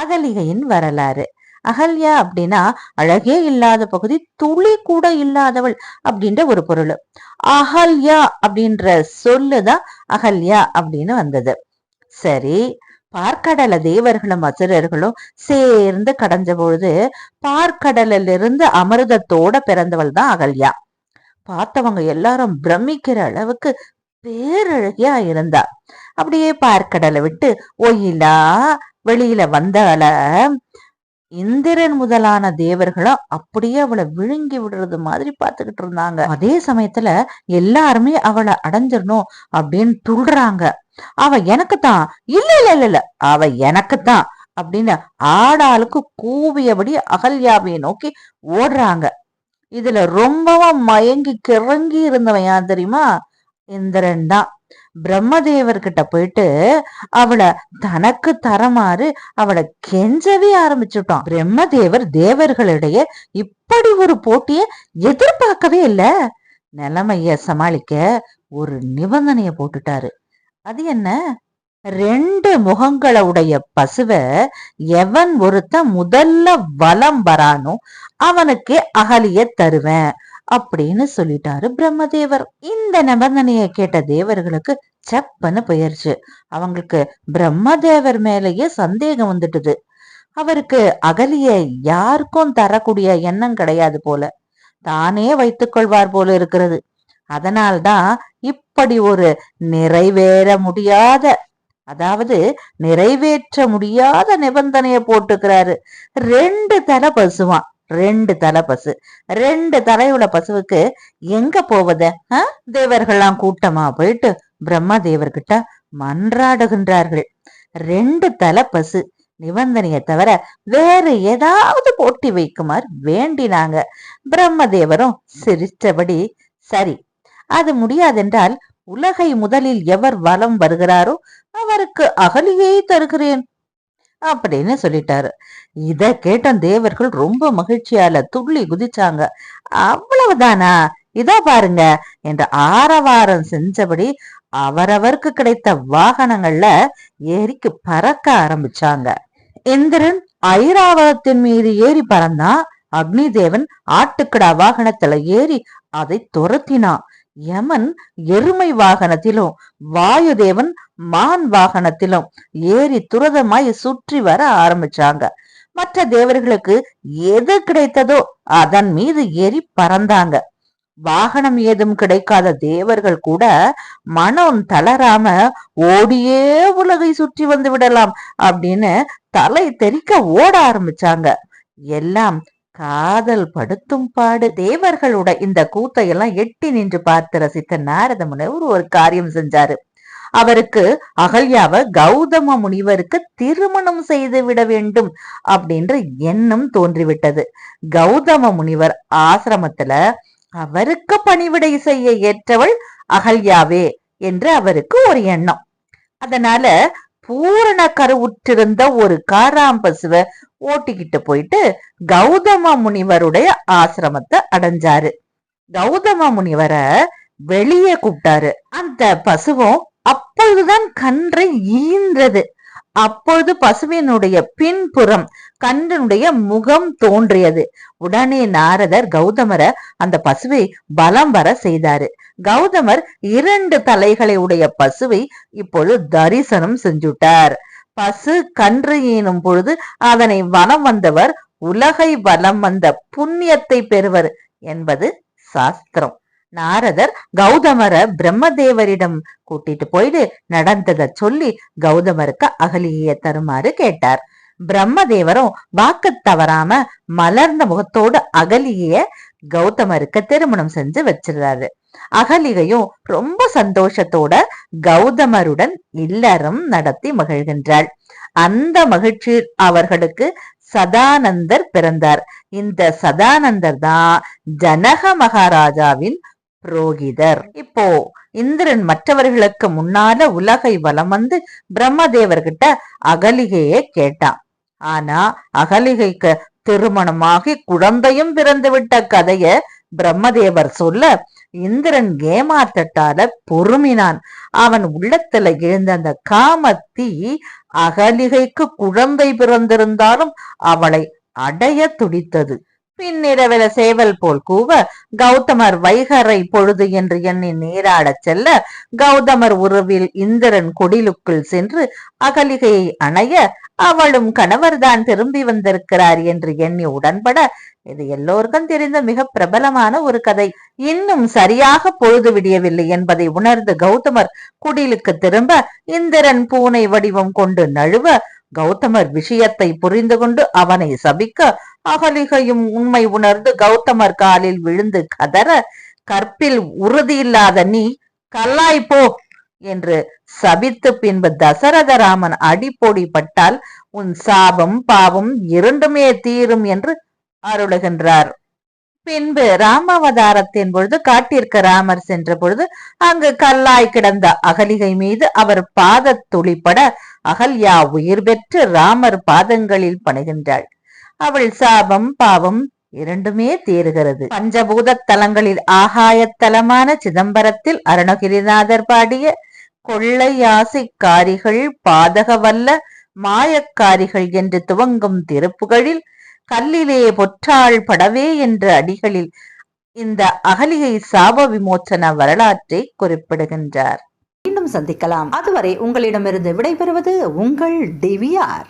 அகலிகையின் வரலாறு. அகல்யா அப்படின்னா அழகே இல்லாத பகுதி துளி கூட இல்லாதவள் அப்படின்ற ஒரு பொருள். அகல்யா அப்படின்ற சொல்லுதான் அகல்யா அப்படின்னு வந்தது. சரி பார்க்கடல தேவர்களும் அசுரர்களும் சேர்ந்து கடஞ்ச பொழுது பார்க்கடலிருந்து அமிர்தத்தோட பிறந்தவள் தான் அகல்யா. பார்த்தவங்க எல்லாரும் பிரமிக்கிற அளவுக்கு பேரழகியா இருந்தா. அப்படியே பார்க்கடலை விட்டு ஒயிலா வெளியில வந்தால இந்திரன் முதலான தேவர்களும் அப்படியே அவளை விழுங்கி விடுறது மாதிரி பார்த்துக்கிட்டு இருந்தாங்க. அதே சமயத்துல எல்லாருமே அவளை அடைஞ்சிடணும் அப்படின்னு துள்றாங்க அவ எனக்குத்தான். இல்ல இல்ல இல்ல இல்ல. அவ எனக்குத்தான் அப்படின்னு ஆடாளுக்கு கூவியபடி அகல்யாவை நோக்கி ஓடுறாங்க. இதுல ரொம்பவும் மயங்கி கிறங்கி இருந்தவன் யார் தெரியுமா? இந்திரன் தான். பிரம்மதேவர்கிட்ட போயிட்டு அவளை தனக்கு தரமாறு அவளை கெஞ்சவே ஆரம்பிச்சுட்டான். பிரம்மதேவர் தேவர்களிடையே இப்படி ஒரு போட்டிய எதிர்பார்க்கவே இல்ல. நிலைமைய சமாளிக்க ஒரு நிபந்தனைய போட்டுட்டாரு. அது என்ன? ரெண்டு முகங்களை உடைய பசுவ எவன் ஒருத்த முதல்ல வலம் வரானோ அவனுக்கு அகலிய தருவேன். அப்படின்னு சொல்லிட்டாரு பிரம்மதேவர். இந்த நிபந்தனையை கேட்ட தேவர்களுக்கு செப்பன்னு போயிருச்சு. அவங்களுக்கு பிரம்மதேவர் மேலேயே சந்தேகம் வந்துட்டுது. அவருக்கு அகலிய யாருக்கும் தரக்கூடிய எண்ணம் கிடையாது போல. தானே வைத்துக் கொள்வார் போல இருக்கிறது. அதனால்தான் இப்படி ஒரு நிறைவேற முடியாத அதாவது நிறைவேற்ற முடியாத நிபந்தனைய போட்டுக்கிறாரு. ரெண்டு தலை பசுவான். ரெண்டு தலை பசு. ரெண்டு தலையுள்ள பசுவுக்கு எங்க போவத? தேவர்கள்லாம் கூட்டமா போயிட்டு பிரம்மா தேவர்கிட்ட மன்றாடுகின்றார்கள். ரெண்டு தலை பசு. நிபந்தனையை தவிர வேறு ஏதாவது போட்டி வைக்குமாறு வேண்டினாங்க. பிரம்மதேவரும் சிரித்தபடி சரி அது முடியாதென்றால் உலகை முதலில் எவர் வலம் வருகிறாரோ அவருக்கு அகலியை தருகிறேன். அப்படின்னு சொல்லிட்டாரு. இத கேட்ட தேவர்கள் ரொம்ப மகிழ்ச்சியால துள்ளி குதிச்சாங்க. அவ்வளவுதானா? இதா பாருங்க என்ற ஆரவாரம் செஞ்சபடி அவரவருக்கு கிடைத்த வாகனங்கள்ல ஏரிக்கு பறக்க ஆரம்பிச்சாங்க. இந்திரன் ஐராவதத்தின் மீது ஏறி பறந்தான் அக்னி தேவன் ஆட்டுக்கடா வாகனத்துல ஏறி அதை துரத்தினான் யமன் எருமை வாகனத்திலும் வாயுதேவன் மான் வாகனத்திலும் ஏறி துரதமாய் சுற்றி வர ஆரம்பிச்சாங்க. மற்ற தேவர்களுக்கு எது கிடைத்ததோ அதன் மீது ஏறி பறந்தாங்க. வாகனம் ஏதும் கிடைக்காத தேவர்கள் கூட மனம் தளராம ஓடியே உலகை சுற்றி வந்து விடலாம் அப்படின்னு தலை தெறிக்க ஓட ஆரம்பிச்சாங்க. எல்லாம் காதல் படுத்தும் பாடு. தேவர்களோட இந்த கூத்தையெல்லாம் எட்டி நின்று பார்த்து ரசித்த நாரத முனிவர் ஒரு காரியம் செஞ்சாரு. அவருக்கு அகல்யாவ கௌதம முனிவருக்கு திருமணம் செய்து விட வேண்டும் அப்படின்ற எண்ணம் தோன்றிவிட்டது. கௌதம முனிவர் ஆசிரமத்துல அவருக்கு பணிவிடை செய்ய ஏற்றவள் அகல்யாவே என்று அவருக்கு ஒரு எண்ணம். அதனால பூரண கருவுற்றிருந்த ஒரு காராம்பசுவ ஓட்டிக்கிட்டு போயிட்டு கௌதம முனிவருடைய ஆசிரமத்தை அடைஞ்சாரு. கௌதம முனிவரை வெளியே கூப்பிட்டாரு. அந்த பசுவும் அப்பொழுதுதான் கன்றை ஈன்றது. அப்பொழுது பசுவினுடைய பின்புறம் கன்றனுடைய முகம் தோன்றியது. உடனே நாரதர் கௌதமரை அந்த பசுவை பலம் வர செய்தாரு. கௌதமர் இரண்டு தலைகளை உடைய பசுவை இப்பொழுது தரிசனம் செஞ்சுட்டார். பசு கன்று ஈனும் பொழுது அதனை வனம் வந்தவர் உலகை வலம் வந்த புண்ணியத்தை பெறுவர் என்பது சாஸ்திரம். நாரதர் கௌதமர பிரம்மதேவரிடம் கூட்டிட்டு போயிட்டு நடந்ததை சொல்லி கௌதமருக்கு அகலிய தருமாறு கேட்டார். பிரம்மதேவரும் வாக்கு தவறாம மலர்ந்த முகத்தோடு அகலிய கௌதமருக்கு திருமணம் செஞ்சு வச்சிருந்தாரு அகலிகையும் ரொம்ப சந்தோஷத்தோட கௌதமருடன் இல்லறம் நடத்தி மகிழ்கின்றாள். அந்த மகிழ்ச்சி அவர்களுக்கு சதானந்தர் பிறந்தார். இந்த சதானந்தர் தான் ஜனக மகாராஜாவின் புரோகிதர். இப்போ இந்திரன் மற்றவர்களுக்கு முன்னால உலகை வலம் வந்து பிரம்மதேவர்கிட்ட அகலிகையே கேட்டான். ஆனா அகலிகைக்கு திருமணமாகி குழந்தையும் பிறந்து விட்ட கதைய பிரம்மதேவர் சொல்ல இந்திரன் ஏமாத்தட்டால பொறுமினான். அவன் உள்ளத்துல எழுந்த அந்த காமத்தி அகலிகைக்கு குழந்தை பிறந்திருந்தாலும் அவளை அடைய துடித்தது. பின்னிரவில சேவல் போல் கூவ கௌதமர் வைகரை பொழுது என்று எண்ணி நீராடச் செல்ல கௌதமர் உருவில் இந்திரன் குடிலுக்குள் சென்று அகலிகையை அணைய அவளும் கணவர்தான் திரும்பி வந்திருக்கிறார் என்று எண்ணி உடன்பட இது எல்லோருக்கும் தெரிந்த மிக பிரபலமான ஒரு கதை. இன்னும் சரியாக பொழுது விடியவில்லை என்பதை உணர்ந்து கௌதமர் குடிலுக்கு திரும்ப இந்திரன் பூனை வடிவம் கொண்டு நழுவ கௌதமர் விஷயத்தை புரிந்து கொண்டு அவனை சபிக்க அகலிகையும் உண்மை உணர்ந்து கௌதமர் காலில் விழுந்து கதற கற்பில் உறுதியில்லாத நீ கல்லாய் போ என்று சபித்து பின்பு தசரதராமன் அடிப்பொடி பட்டால் உன் சாபம் பாவம் இரண்டுமே தீரும் என்று அருளுகின்றார். பின்பு ராமாவதாரத்தின் பொழுது காட்டிற்கு ராமர் சென்ற பொழுது அங்கு கல்லாய் கிடந்த அகலிகை மீது அவர் பாத துளிப்பட அகல்யா உயிர் பெற்று ராமர் பாதங்களில் பணிகின்றாள். அவள் சாபம் பாவம் இரண்டுமே தீருகிறது. பஞ்சபூத தலங்களில் ஆகாயத்தலமான சிதம்பரத்தில் அருணகிரிநாதர் பாடிய கொள்ளையாசைக்காரிகள் பாதகவல்ல மாயக்காரிகள் என்று துவங்கும் திருப்புகளில் கல்லிலே பொற்றாள் படவே என்ற அடிகளில் இந்த அகலிகை சாப விமோச்சன வரலாற்றை குறிப்பிடுகின்றார். மீண்டும் சந்திக்கலாம். அதுவரை உங்களிடமிருந்து விடைபெறுவது உங்கள் டிவிஆர்.